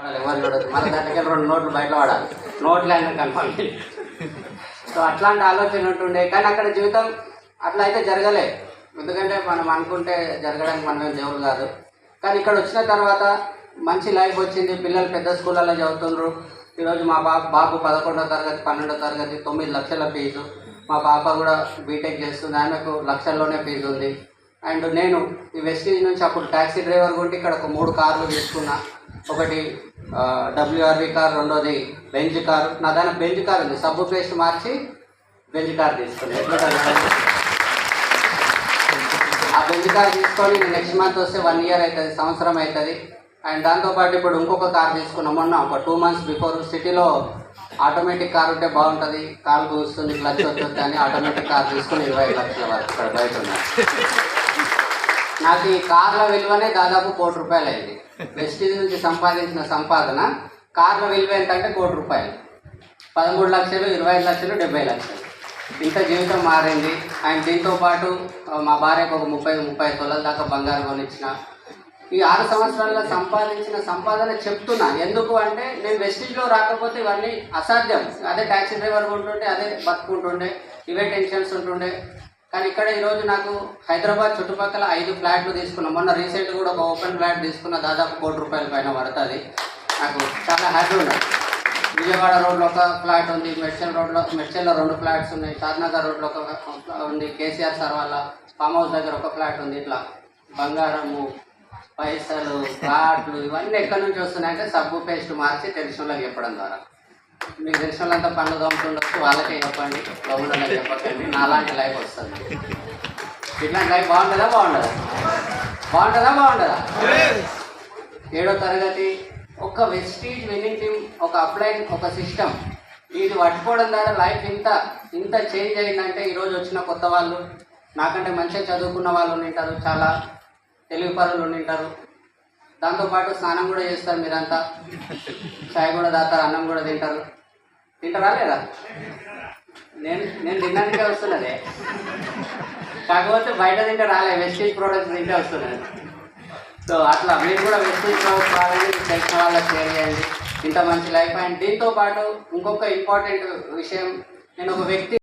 ఎవరు చూడదు మన రెండు నోట్లు బయట వాడాలి. నోట్లు అయినా కన్ఫర్మ్ సో అట్లాంటి ఆలోచన ఉంటుండే కానీ అక్కడ జీవితం అట్లా అయితే జరగలే. ఎందుకంటే మనం అనుకుంటే జరగడానికి మనం దేవుడు కాదు. కానీ ఇక్కడ వచ్చిన తర్వాత మంచి లైఫ్ వచ్చింది. పిల్లలు పెద్ద స్కూళ్ళలో చదువుతుండ్రు. ఈరోజు మా బాబు బాబు పదకొండో తరగతి పన్నెండో తరగతి తొమ్మిది లక్షల ఫీజు. మా పాప కూడా బీటెక్ చేస్తుంది. ఆమెకు లక్షల్లోనే ఫీజు ఉంది. అండ్ నేను ఈ వెస్టీజ్ నుంచి అప్పుడు ట్యాక్సీ డ్రైవర్ ఉంటే ఇక్కడ ఒక మూడు కార్లు తీసుకున్నా. ఒకటి డబ్ల్యూఆర్వి కార్ రెండోది బెంజ్ కారు. నా దాని బెంజ్ కార్ ఉంది. సబ్బు పేస్ట్ మార్చి బెంజ్ కార్ తీసుకుని ఆ బెంజ్ కార్ తీసుకొని నెక్స్ట్ మంత్ వస్తే వన్ ఇయర్ అవుతుంది సంవత్సరం అవుతుంది అండ్ దాంతోపాటు ఇప్పుడు ఇంకొక కార్ తీసుకున్నాం. మొన్న ఒక టూ మంత్స్ బిఫోర్ సిటీలో ఆటోమేటిక్ కార్ ఉంటే బాగుంటుంది. కాల్ కూస్తుంది క్లచ్ వస్తుంది అని ఆటోమేటిక్ కార్ తీసుకుని ఇరవై లక్షల వరకు ఇక్కడ బయట ఉన్నారు. నాకు ఈ కార్ల విలువనే దాదాపు కోటి రూపాయలు అయింది వెస్టీజ్ నుంచి సంపాదించిన సంపాదన కార్ల విలువ ఏంటంటే కోటి రూపాయలు. పదమూడు లక్షలు ఇరవై ఐదు లక్షలు డెబ్బై లక్షలు. ఇంత జీవితం మారింది. అండ్ దీంతో పాటు మా భార్యకు ఒక ముప్పై ముప్పై తొలల దాకా బంగారం కొనిచ్చిన. ఈ ఆరు సంవత్సరాల్లో సంపాదించిన సంపాదన చెప్తున్నా. ఎందుకు అంటే నేను వెస్టిజ్లో రాకపోతే ఇవన్నీ అసాధ్యం. అదే ట్యాక్సీ డ్రైవర్ ఉంటుండే అదే బతుకుంటుండే ఇవే టెన్షన్స్ ఉంటుండే. కానీ ఇక్కడ ఈరోజు నాకు హైదరాబాద్ చుట్టుపక్కల ఐదు ఫ్లాట్లు తీసుకున్నాం. మొన్న రీసెంట్ కూడా ఒక ఓపెన్ ఫ్లాట్ తీసుకున్న దాదాపు కోటి రూపాయల పైన పడుతుంది. నాకు చాలా హ్యాపీ ఉన్నది విజయవాడ రోడ్లో ఒక ఫ్లాట్ ఉంది మెడ్చల్ రోడ్లో మెడ్చల్లో రెండు ఫ్లాట్స్ ఉన్నాయి షాద్నగర్ రోడ్లో ఒక ఉంది కేసీఆర్ సార్ వాళ్ళ ఫామ్ హౌస్ దగ్గర ఒక ఫ్లాట్ ఉంది ఇట్లా. బంగారము పైసలు ఫ్లాట్లు ఇవన్నీ ఎక్కడి నుంచి వస్తున్నాయంటే సబ్బు పేస్ట్ మార్చి తెలిసిన వాళ్ళకి చెప్పడం ద్వారా. మీకు తెలిసిన వాళ్ళంతా పనులు తోముతుండొచ్చు వాళ్ళకే చెప్పండి గవర్నమెంట్ చెప్పకండి. నాలాంటి లైఫ్ వస్తుంది. ఇట్లాంటి లైఫ్ బాగుంటుందా బాగుండదా? బాగుంటుందా బాగుంటుందా ఏడో తరగతి ఒక వెస్టీజ్ విన్నింగ్ టీమ్ ఒక అప్లైన్ ఒక సిస్టమ్. ఇది పట్టుకోవడం ద్వారా లైఫ్ ఇంత ఇంత చేంజ్ అయిందంటే ఈరోజు వచ్చిన కొత్త వాళ్ళు నాకంటే మంచిగా చదువుకున్న వాళ్ళు ఉంటారు చాలా తెలుగు పరులు ఉంటారు దాంతోపాటు స్నానం కూడా చేస్తారు మీరంతా. చాయ్ కూడా తాగుతారు అన్నం కూడా తింటారు. తింటారా లేదా నేను నేను తినడానికే వస్తున్నదే. కాకపోతే బయట తింటే రాలే వెస్టేజ్ ప్రోడక్ట్స్ తింటే వస్తున్నది. సో అట్లా మీరు కూడా వెస్టేజ్ ప్రోడక్ట్స్ వాడండి తెలిసిన వాళ్ళకి షేర్ చేయండి. ఇంత మంచి లైఫ్ అండ్ దీంతో పాటు ఇంకొక ఇంపార్టెంట్ విషయం నేను ఒక వ్యక్తి